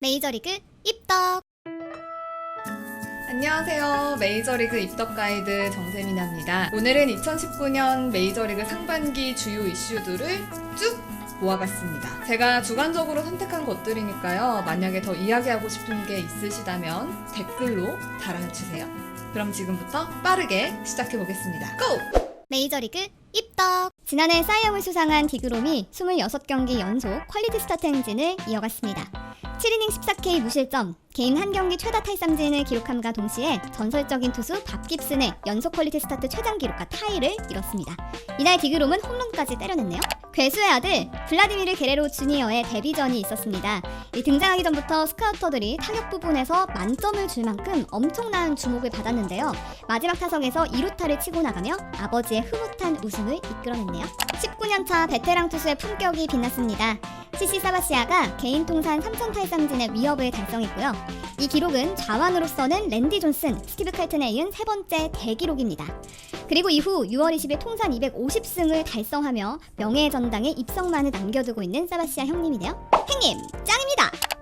메이저리그 입덕 안녕하세요. 메이저리그 입덕 가이드 정세민입니다. 오늘은 2019년 메이저리그 상반기 주요 이슈들을 쭉 모아봤습니다. 제가 주관적으로 선택한 것들이니까요. 만약에 더 이야기하고 싶은 게 있으시다면 댓글로 달아주세요. 그럼 지금부터 빠르게 시작해 보겠습니다. 고! 메이저리그 입덕 지난해 사이영을 수상한 디그롬이 26경기 연속 퀄리티 스타트 행진을 이어갔습니다. 7이닝 14K 무실점, 개인 한 경기 최다 탈삼진을 기록함과 동시에 전설적인 투수 밥 깁슨의 연속 퀄리티 스타트 최장 기록과 타이를 이뤘습니다. 이날 디그롬은 홈런까지 때려냈네요. 괴수의 아들 블라디미르 게레로 주니어의 데뷔전이 있었습니다. 이 등장하기 전부터 스카우터들이 타격 부분에서 만점을 줄 만큼 엄청난 주목을 받았는데요. 마지막 타석에서 2루타를 치고 나가며 아버지의 흐뭇한 우승을 이끌어냈네요. 19년차 베테랑 투수의 품격이 빛났습니다. CC 사바시아가 개인 통산 3천 탈삼진의 위협을 달성했고요. 이 기록은 좌완으로서는 랜디 존슨, 스티브 칼튼에 이은 세 번째 대기록입니다. 그리고 이후 6월 20일 통산 250승을 달성하며 명예의 전당에 입성만을 남겨두고 있는 사바시아 형님이네요. 형님, 짱입니다!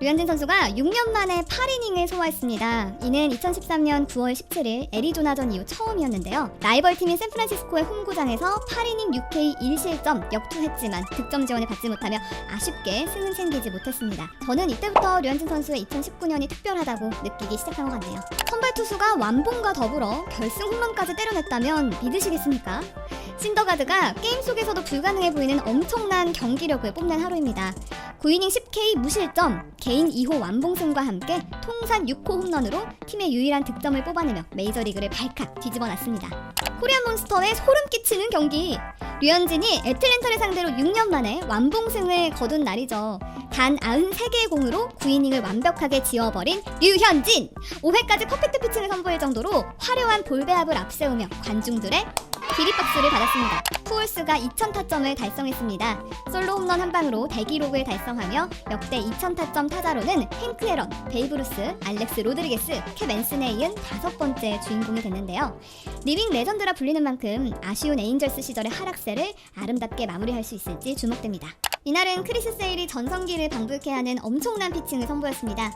류현진 선수가 6년 만에 8이닝을 소화했습니다. 이는 2013년 9월 17일 애리조나전 이후 처음이었는데요. 라이벌 팀인 샌프란시스코의 홈구장에서 8이닝 6K 1실점 역투했지만 득점 지원을 받지 못하며 아쉽게 승은 챙기지 못했습니다. 저는 이때부터 류현진 선수의 2019년이 특별하다고 느끼기 시작한 것 같네요. 선발 투수가 완봉과 더불어 결승 홈런까지 때려냈다면 믿으시겠습니까? 신더가드가 게임 속에서도 불가능해 보이는 엄청난 경기력을 뽐낸 하루입니다. 9이닝 10K 무실점, 개인 2호 완봉승과 함께 통산 6호 홈런으로 팀의 유일한 득점을 뽑아내며 메이저리그를 발칵 뒤집어 놨습니다. 코리안 몬스터의 소름 끼치는 경기. 류현진이 애틀랜타를 상대로 6년 만에 완봉승을 거둔 날이죠. 단 93개의 공으로 9이닝을 완벽하게 지워버린 류현진! 5회까지 퍼펙트 피칭을 선보일 정도로 화려한 볼배합을 앞세우며 관중들의 기립박수를 받았습니다. 푸올스가 2000타점을 달성했습니다. 솔로 홈런 한 방으로 대기록을 달성하며 역대 2000타점 타자로는 행크 에런, 베이브 루스, 알렉스 로드리게스, 캡 앤슨에 이은 다섯 번째 주인공이 됐는데요. 리빙 레전드라 불리는 만큼 아쉬운 에인절스 시절의 하락세를 아름답게 마무리할 수 있을지 주목됩니다. 이날은 크리스 세일이 전성기를 방불케 하는 엄청난 피칭을 선보였습니다.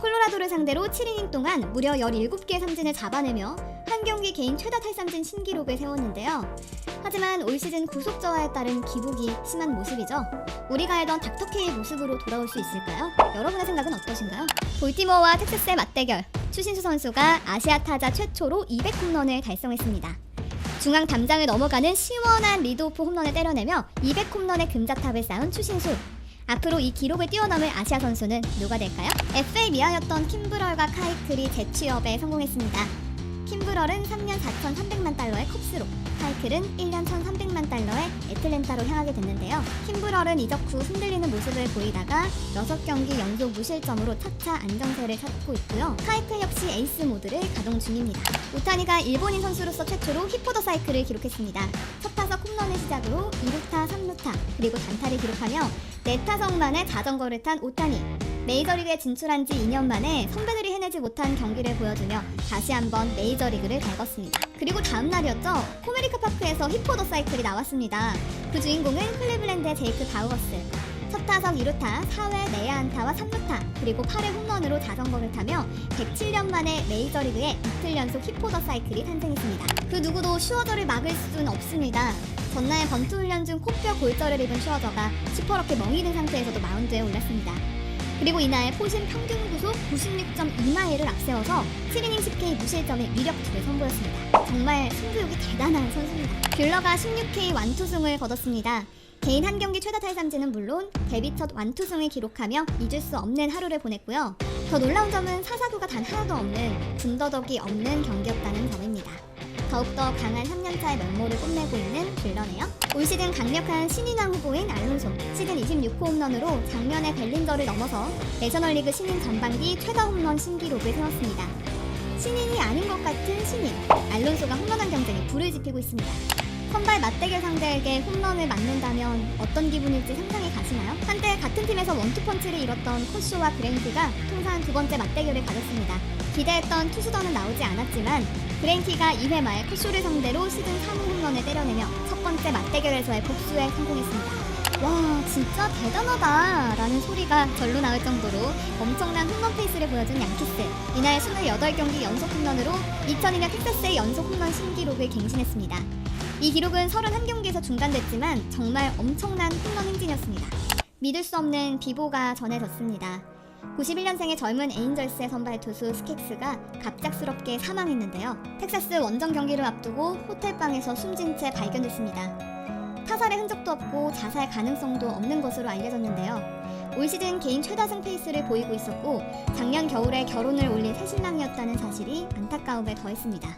콜로라도를 상대로 7이닝 동안 무려 17개의 삼진을 잡아내며 한 경기 개인 최다 탈삼진 신기록을 세웠는데요. 하지만 올 시즌 구속 저하에 따른 기복이 심한 모습이죠. 우리가 알던 닥터케의 모습으로 돌아올 수 있을까요? 여러분의 생각은 어떠신가요? 볼티모어와 텍사스의 맞대결. 추신수 선수가 아시아 타자 최초로 200홈런을 달성했습니다. 중앙 담장을 넘어가는 시원한 리드오프 홈런을 때려내며 200홈런의 금자탑을 쌓은 추신수. 앞으로 이 기록을 뛰어넘을 아시아 선수는 누가 될까요? FA 미아였던 킴브럴과 카이클이 재취업에 성공했습니다. 킴브럴은 3년 4,300만 달러의 컵스로, 카이클은 1년 1,300만 달러의 애틀랜타로 향하게 됐는데요. 킴브럴은 이적 후 흔들리는 모습을 보이다가 6경기 연속 무실점으로 차차 안정세를 찾고 있고요. 카이클 역시 에이스 모드를 가동 중입니다. 우타니가 일본인 선수로서 최초로 히포더 사이클을 기록했습니다. 첫 타석 홈런을 시작으로 2루타, 3루타, 그리고 단타를 기록하며 4타석 만에 자전거를 탄 오타니. 메이저리그에 진출한 지 2년 만에 선배들이 해내지 못한 경기를 보여주며 다시 한번 메이저리그를 밟았습니다. 그리고 다음 날이었죠. 코메리카 파크에서 히포더 사이클이 나왔습니다. 그 주인공은 클리블랜드의 제이크 바우어스. 첫 타석 2루타, 4회 내야 안타와 3루타, 그리고 8회 홈런으로 자전거를 타며 107년 만에 메이저리그에 이틀 연속 히포더 사이클이 탄생했습니다. 그 누구도 슈어저를 막을 수는 없습니다. 전날 번투 훈련 중 코뼈 골절을 입은 슈어저가 시퍼렇게 멍이 든 상태에서도 마운드에 올랐습니다. 그리고 이날 포심 평균 구속 96.2마일을 앞세워서 7이닝 10K 무실점의 위력투를 선보였습니다. 정말 승부욕이 대단한 선수입니다. 뷰러가 16K 완투승을 거뒀습니다. 개인 한 경기 최다 탈삼진은 물론 데뷔 첫 완투승을 기록하며 잊을 수 없는 하루를 보냈고요. 더 놀라운 점은 사사구가 단 하나도 없는 군더더기 없는 경기였다는 점입니다. 더욱더 강한 3년차의 면모를 뽐내고 있는 뷰러네요. 올 시즌 강력한 신인왕 후보인 알론소 시즌 26호 홈런으로 작년의 벨린더를 넘어서 내셔널리그 신인 전반기 최다 홈런 신기록을 세웠습니다. 신인이 아닌 것 같은 신인 알론소가 홈런왕 경쟁에 불을 지피고 있습니다. 선발 맞대결 상대에게 홈런을 맞는다면 어떤 기분일지 상상이 가시나요? 한때 같은 팀에서 원투펀치를 이뤘던 코쇼와 그랭키가 통산 두 번째 맞대결을 가졌습니다. 기대했던 투수전은 나오지 않았지만 그랭키가 2회 말 코쇼를 상대로 시즌 3호 홈런을 때려내며 첫 번째 맞대결에서의 복수에 성공했습니다. 와 진짜 대단하다 라는 소리가 절로 나올 정도로 엄청난 홈런 페이스를 보여준 양키스. 이날 28경기 연속 홈런으로 2002년 텍사스의 연속 홈런 신기록을 갱신했습니다. 이 기록은 31경기에서 중단됐지만 정말 엄청난 홈런 행진이었습니다. 믿을 수 없는 비보가 전해졌습니다 91년생의 젊은 에인절스의 선발 투수 스켑스가 갑작스럽게 사망했는데요 텍사스 원정 경기를 앞두고 호텔방에서 숨진 채 발견됐습니다 타살의 흔적도 없고 자살 가능성도 없는 것으로 알려졌는데요. 올 시즌 개인 최다승 페이스를 보이고 있었고 작년 겨울에 결혼을 올린 새 신랑이었다는 사실이 안타까움에 더했습니다.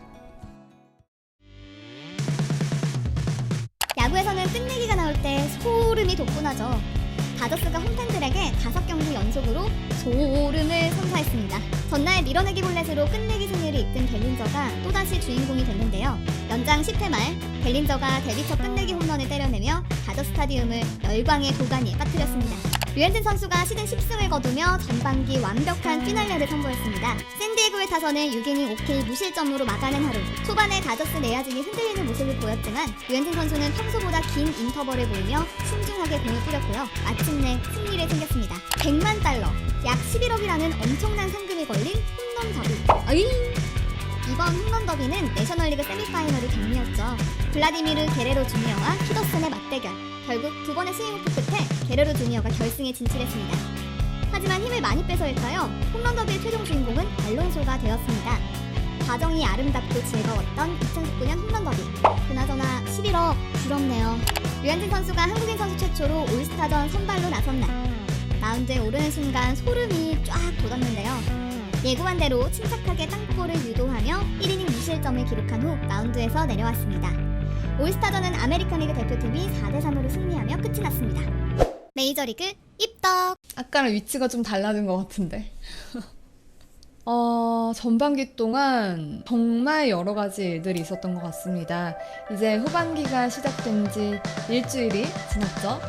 야구에서는 끝내기가 나올 때 소름이 돋구나죠. 다저스가 홈팬들에게 다섯 경기 연속으로 소름을 선사했습니다. 전날 밀어내기 볼넷으로 끝내기 승리를 이끈 벨린저가 또다시 주인공이 됐는데요. 연장 10회 말 벨린저가 데뷔 첫 끝내기 홈런을 때려내며 다저 스타디움을 열광의 도가니에 빠뜨렸습니다. 류현진 선수가 시즌 10승을 거두며 전반기 완벽한 피날레를 선보였습니다. 샌디에고의 타선을 6이닝 5K 무실점으로 막아낸 하루. 초반에 다저스 내야진이 흔들리는 모습을 보였지만 류현진 선수는 평소보다 긴 인터벌을 보이며 신중하게 공을 뿌렸고요. 마침내 승리를 챙겼습니다. 100만 달러, 약 11억이라는 엄청난 상금이 걸린 홈런 더비. 어이! 이번 홈런 더비는 내셔널리그 세미파이널이 장미였죠. 블라디미르 게레로 주니어와 피더슨의 맞대결. 결국 두 번의 스윙오프 끝에 게레로 주니어가 결승에 진출했습니다. 하지만 힘을 많이 빼서일까요? 홈런 더비의 최종 주인공은 알론소가 되었습니다. 과정이 아름답고 즐거웠던 2019년 홈런 더비. 그나저나 11억 부럽네요. 류현진 선수가 한국인 선수 최초로 올스타전 선발로 나선 날. 마운드에 오르는 순간 소름이 쫙 돋았는데요. 예고한 대로 침착하게 땅볼을 유도하며 1이닝 무실점을 기록한 후 마운드에서 내려왔습니다. 올스타전은 아메리칸 리그 대표팀이 4대3으로 승리하며 끝이 났습니다. 메이저리그 입덕! 아까랑 위치가 좀 달라진 것 같은데. 어, 전반기 동안 정말 여러 가지 일들이 있었던 것 같습니다. 이제 후반기가 시작된 지 일주일이 지났죠?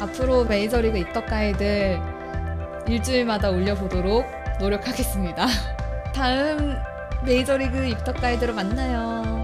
앞으로 메이저리그 입덕 가이드 일주일마다 올려보도록 노력하겠습니다. 다음 메이저리그 입덕 가이드로 만나요.